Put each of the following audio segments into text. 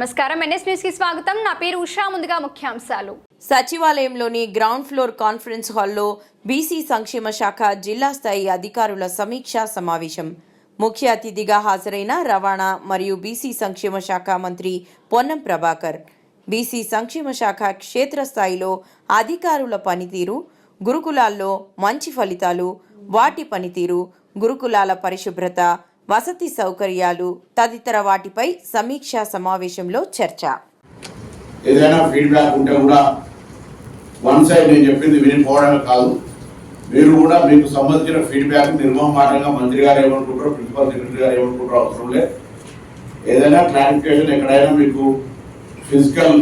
నమస్కారం. ఎన్ఎస్ న్యూస్కి స్వాగతం. నా పేరు ఉషా. ముందుగా ముఖ్యాంశాలు. సచివాలయంలోని గ్రౌండ్ ఫ్లోర్ కాన్ఫరెన్స్ హాల్లో బీసీ సంక్షేమ శాఖ జిల్లా స్థాయి అధికారుల సమీక్షా సమావేశం. ముఖ్య అతిథిగా హాజరైన రవాణా మరియు బీసీ సంక్షేమ శాఖ మంత్రి పొన్నం ప్రభాకర్ బీసీ సంక్షేమ శాఖ క్షేత్రస్థాయిలో అధికారుల పనితీరు గురుకులాల్లో మంచి ఫలితాలు వాటి పనితీరు గురుకులాల పరిశుభ్రత వసతి సౌకర్యాలు తదితర వాటిపై సమీక్షా సమావేశంలో చర్చ. ఏదైనా ఫీడ్బ్యాక్ ఉంటే కూడా వన్ సైడ్ నేను చెప్పింది వినిపోవడమే కాదు. మీరు కూడా మీకు సంబంధించిన ఫీడ్బ్యాక్ నిర్మమాటంగా మంత్రి గారు ఏమనుకుంటారో ప్రిన్సిపల్ సెక్రటరీ గారు ఏమనుకుంటారో అవసరం లేదు. ఏదైనా క్లారిఫికేషన్ ఎక్కడైనా మీకు ఫిజికల్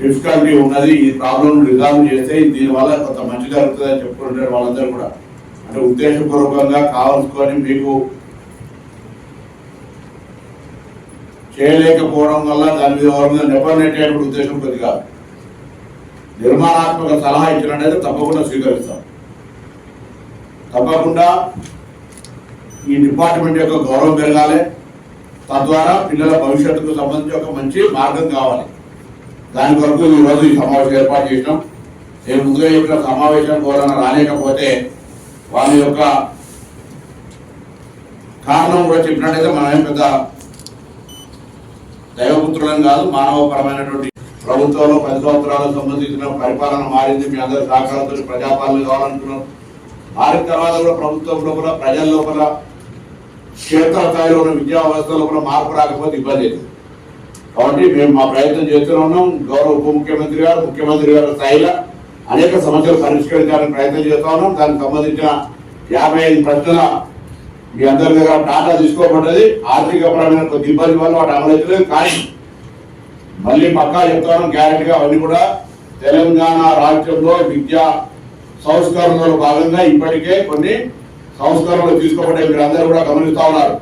డిఫికల్టీ ఉన్నది ఈ ప్రాబ్లం రిజాల్వ్ చేస్తే దీనివల్ల కొంత మంచి జరుగుతుందని చెప్పుకుంటారు వాళ్ళందరూ కూడా. ఉద్దేశపూర్వకంగా కావాల్సుకొని మీకు చేయలేకపోవడం వల్ల దాని మీద ఎవరి మీద నెపనెట్టేటువంటి ఉద్దేశం కొద్ది కాదు. నిర్మాణాత్మక సలహా ఇచ్చినట్టయితే తప్పకుండా స్వీకరిస్తాం. తప్పకుండా ఈ డిపార్ట్మెంట్ యొక్క గౌరవం పెరగాలి. తద్వారా పిల్లల భవిష్యత్తుకు సంబంధించి ఒక మంచి మార్గం కావాలి. దాని కొరకు ఈరోజు ఈ సమావేశం ఏర్పాటు చేసినాం. నేను ముందుగా చెప్పిన సమావేశం ఎవరైనా రాలేకపోతే వాళ్ళ యొక్క కారణం కూడా చెప్పినట్టయితే మనమేం పెద్ద దైవపుత్రులను కాదు మానవపరమైనటువంటి ప్రభుత్వంలో పది సంవత్సరాలకు సంబంధించిన పరిపాలన మారింది. మీ అందరి సహకారంతో ప్రజాపాలన కావాలనుకున్నాం. మారిన తర్వాత కూడా ప్రభుత్వం లోపల ప్రజల లోపల క్షేత్ర స్థాయిలో ఉన్న విద్యా వ్యవస్థ లోపల మార్పు రాకపోతే ఇబ్బంది అవుతుంది కాబట్టి మేము మా ప్రయత్నం చేస్తూనే ఉన్నాం. గౌరవ ఉప ముఖ్యమంత్రి గారు ముఖ్యమంత్రి గారి స్థాయిలో అనేక సమస్యలు పరిష్కరించాలని ప్రయత్నం చేస్తా ఉన్నాం. దానికి సంబంధించిన యాభై ఐదు ప్రశ్నల మీ అందరి దగ్గర డాటా తీసుకోబడ్డది. ఆర్థికపరమైన కొద్ది ఇబ్బంది వల్ల వాటి అమలవుతలేదు కానీ మళ్ళీ పక్కా చెప్తాను గ్యారెంటీగా అవన్నీ కూడా తెలంగాణ రాష్ట్రంలో విద్యా సంస్కరణలో భాగంగా ఇప్పటికే కొన్ని సంస్కరణలు తీసుకోబడ్డాయి. మీరు అందరూ కూడా గమనిస్తా ఉన్నారు.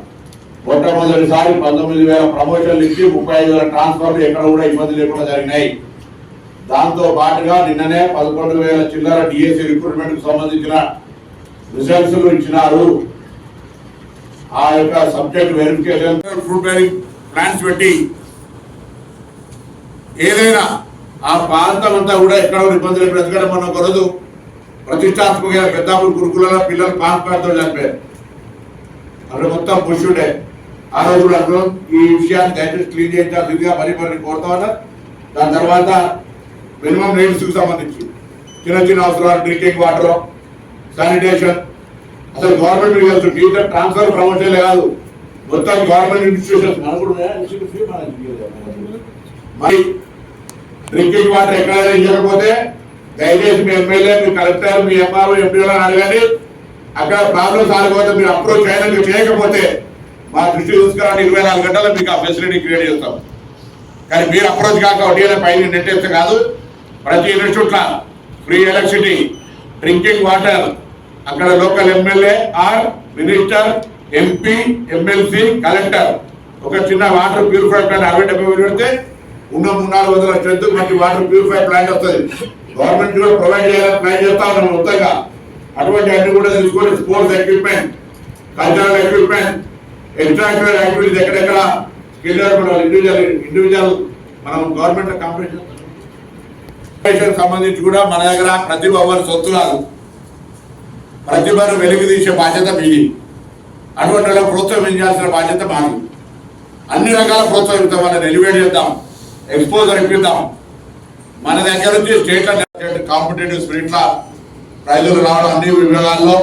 మొట్టమొదటిసారి పంతొమ్మిది వేల ప్రమోషన్లు ఇచ్చి ముప్పై ఐదు వేల ట్రాన్స్ఫర్లు ఎక్కడ కూడా ఇబ్బంది లేకుండా జరిగినాయి. దాంతో పాటుగా నిన్ననే పదకొండు వేల చిల్లర డిఎస్సి రిక్రూట్మెంట్కు సంబంధించిన రిజల్ట్స్ ఇచ్చినారు. ఆ యొక్క subject verification fruit bearing plans పెట్టి ఏదైనా ఆ ప్రాంతం అంతా కూడా ఎక్కడ ఇబ్బందులు ఇబ్బంది మనం కొరదు మొన్న ఒక రోజు ప్రతిష్టాత్మకమైన పెద్దాపురం గురుకులలో పిల్లలు పాస్ పాడుతూ చనిపోయారు. అక్కడ మొత్తం పురుషుడే ఆ రోజు కూడా ఈ విషయాన్ని దయచేసి క్లీన్ చేయించాల్సిందిగా మరి మరి కోరుతా ఉన్నా. దాని తర్వాత మినిమం నీడ్స్ సంబంధించి. చిన్న చిన్న అవసరాలు డ్రింకింగ్ వాటర్ శానిటేషన్. అసలు గవర్నమెంట్ వెళ్తూ టీచర్ ట్రాన్స్ఫర్ ప్రమోషన్ కాదు. మొత్తం గవర్నమెంట్ ఇన్స్టిట్యూషన్స్ కూడా ఇన్స్టిట్యూట్ మరి. డ్రింకింగ్ వాటర్ ఎక్కడైనా ఇవ్వకపోతే దయచేసి మీ ఎమ్మెల్యే మీ కలెక్టర్ మీ ఎంఆర్ఓ ఎంపీలను అడగండి. అక్కడ ప్రాబ్లమ్స్ ఆడకపోతే మీరు అప్రోచ్ అయినా చేయకపోతే మా దృష్టి చూసుకురాని ఇరవై నాలుగు గంటల మీకు ఆ ఫెసిలిటీ క్రియేట్ చేస్తాం. కానీ మీరు అప్రోచ్ కాక వడ్డీల పైన నెట్టేస్తే కాదు. ప్రతి ఇన్స్టిట్యూట్ల ఫ్రీ ఎలక్ట్రిసిటీ డ్రింకింగ్ వాటర్. అక్కడ local MLA or minister MP MLC collector. ఒక చిన్న వాటర్ ప్యూరిఫై ప్లాంట్ అరవై డెబ్బై వేలు పెడితే ఉన్న మూడు నాలుగు వందల స్ట్రెంత్ మంచి వాటర్ ప్యూరిఫై ప్లాంట్ వస్తుంది. గవర్నమెంట్ కూడా ప్రొవైడ్ చేయాలని ప్లాన్ చేస్తా ఉన్నాం మొత్తంగా. అటువంటి అన్ని కూడా తీసుకొని sports equipment cultural equipment extra activities ఎక్కడెక్కడ. స్కిల్ ఇండివిజువల్ ఇండివిజువల్ మనం గవర్నమెంట్ కాంపిటీషన్ సంబంధించి కూడా మన దగ్గర ప్రతిభ ఎవరు సొత్తు కాదు ప్రతిభను వెలుగుదీసే బాధ్యత మీది. అటువంటి ప్రోత్సహించాల్సిన బాధ్యత మాది. అన్ని రకాల ప్రోత్సహిస్తాం వాళ్ళని ఎలివేట్ చేద్దాం ఎక్స్పోజర్ ఇప్పిద్దాం. మన దగ్గర నుంచి స్టేట్ కాంపిటేటివ్ స్పిరిట్ల ప్రైజులు రావడం అన్ని విభాగాల్లో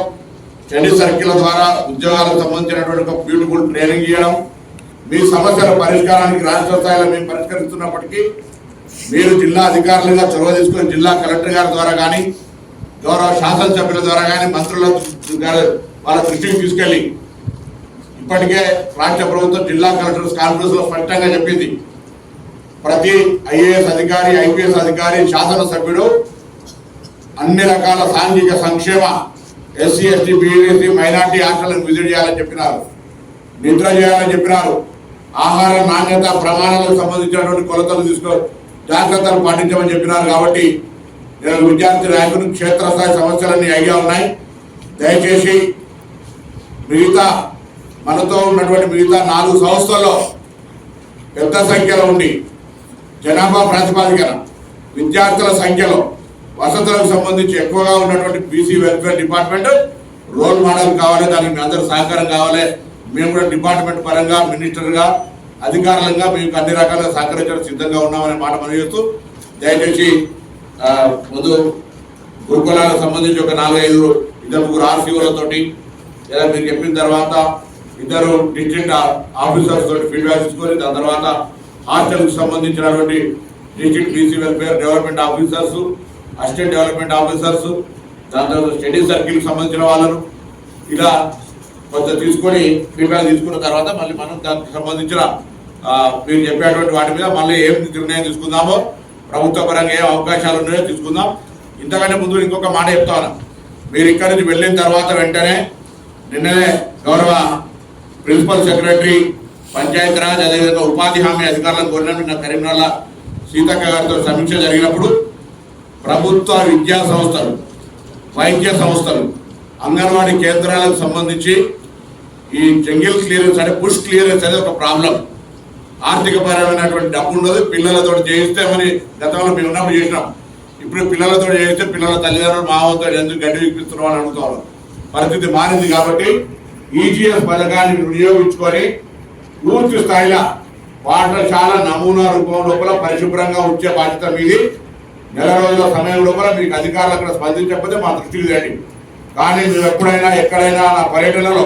స్టడీ సర్కిల్ ద్వారా ఉద్యోగాలకు సంబంధించినటువంటి ఒక బ్యూటిఫుల్ ట్రైనింగ్ ఇవ్వడం. మీ సమస్యల పరిష్కారానికి రాష్ట్ర స్థాయిలో మేము పరిష్కరిస్తున్నప్పటికీ మీరు జిల్లా అధికారులుగా చొరవ తీసుకుని జిల్లా కలెక్టర్ గారి ద్వారా కానీ గౌరవ శాసనసభ్యుల ద్వారా కానీ మంత్రుల వాళ్ళ దృష్టికి తీసుకెళ్ళి ఇప్పటికే రాష్ట్ర ప్రభుత్వం జిల్లా కలెక్టర్స్ కాన్ఫరెన్స్లో స్పష్టంగా చెప్పింది. ప్రతి ఐఏఎస్ అధికారి ఐపీఎస్ అధికారి శాసనసభ్యుడు అన్ని రకాల సాంఘిక సంక్షేమ ఎస్సీ ఎస్టీ బీఎస్సీ మైనార్టీ హాస్టళ్ళను విజిట్ చేయాలని చెప్పినారు. నిద్ర చేయాలని చెప్పినారు. ఆహార నాణ్యత ప్రమాణాలకు సంబంధించినటువంటి కొలతలు తీసుకో జాగ్రత్తలు పాటించమని చెప్పినారు కాబట్టి నేను విద్యార్థి ర్యాంకును క్షేత్రస్థాయి సమస్యలన్నీ అయ్యా ఉన్నాయి. దయచేసి మిగతా మనతో ఉన్నటువంటి మిగతా నాలుగు సంస్థల్లో పెద్ద సంఖ్యలో ఉండి జనాభా ప్రాతిపాదికన విద్యార్థుల సంఖ్యలో వసతులకు సంబంధించి ఎక్కువగా ఉన్నటువంటి BC welfare department role model కావాలి దానికి మీ అందరూ సహకారం కావాలి. మేము కూడా డిపార్ట్మెంట్ పరంగా మినిస్టర్గా అధికారులంగా మీకు అన్ని రకాలుగా సహకరించడం సిద్ధంగా ఉన్నామనే మాట మనం చేస్తూ దయచేసి ముందు గురుకులాలకు సంబంధించి ఒక నాలుగైదు ఇద్దరు ముగ్గురు ఆర్సీఓలతోటి లేదా మీరు చెప్పిన తర్వాత ఇద్దరు డిస్ట్రిక్ట్ ఆఫీసర్స్ తోటి ఫీడ్బ్యాక్ తీసుకొని దాని తర్వాత హాస్టల్కి సంబంధించినటువంటి district BC welfare development officers assistant development officers దాని తర్వాత స్టడీ సర్కిల్కి సంబంధించిన వాళ్ళను ఇలా కొంత తీసుకొని ఫీడ్బ్యాక్ తీసుకున్న తర్వాత మళ్ళీ మనం దానికి సంబంధించిన మీరు చెప్పేటువంటి వాటి మీద మళ్ళీ ఏం నిర్ణయం తీసుకుందామో ప్రభుత్వ పరంగా ఏం అవకాశాలు ఉన్నాయో తీసుకుందాం. ఇంతకంటే ముందు ఇంకొక మాట చెప్తాను. మీరు ఇక్కడి నుంచి వెళ్ళిన తర్వాత వెంటనే నిన్ననే గౌరవ ప్రిన్సిపల్ సెక్రటరీ పంచాయతీరాజ్ అదేవిధంగా ఉపాధి హామీ అధికారులను కోరిన నిన్న కరీంనగర్ల సీతక్క గారితో సమీక్ష జరిగినప్పుడు ప్రభుత్వ విద్యా సంస్థలు వైద్య సంస్థలు అంగన్వాడీ కేంద్రాలకు సంబంధించి ఈ జంగిల్ క్లియరెన్స్ అంటే పుష్ క్లియరెన్స్ అనేది ఒక ప్రాబ్లం. ఆర్థిక పరమైనటువంటి డబ్బు ఉండదు పిల్లలతో చేయిస్తే మరి గతంలో మేము ఉన్నప్పుడు చేసినాం. ఇప్పుడు పిల్లలతో చేయిస్తే పిల్లల తల్లిదండ్రులు మామతో ఎందుకు గడ్డి వినిపిస్తున్నాం అని అడుగుతారు పరిస్థితి మారింది కాబట్టి ఈజీఎస్ పథకాన్ని వినియోగించుకొని పూర్తి స్థాయిలో పాఠశాల నమూనా రూపం లోపల పరిశుభ్రంగా ఉంచే బాధ్యత మీది. నెల రోజుల సమయం లోపల మీకు అధికారులు అక్కడ స్పందించకపోతే మా దృష్టికి తేండి. కానీ మేము ఎప్పుడైనా ఎక్కడైనా నా పర్యటనలో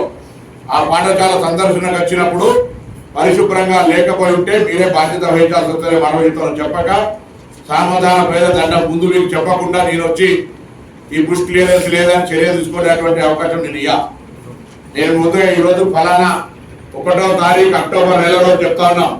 ఆ పాఠశాల సందర్శనకు వచ్చినప్పుడు పరిశుభ్రంగా లేకపోయి ఉంటే మీరే బాధ్యత వహించాల్సి వస్తుంది మనవహితో చెప్పక సామాధాన పేద దండం ముందు మీకు చెప్పకుండా నేను వచ్చి ఈ బుష్ క్లియరెన్స్ లేదని చర్య తీసుకోలేటువంటి అవకాశం నేను ఇయ్యా. నేను ముందుగా ఈరోజు ఫలానా ఒకటో తారీఖు అక్టోబర్ నెలలో చెప్తా ఉన్నాం.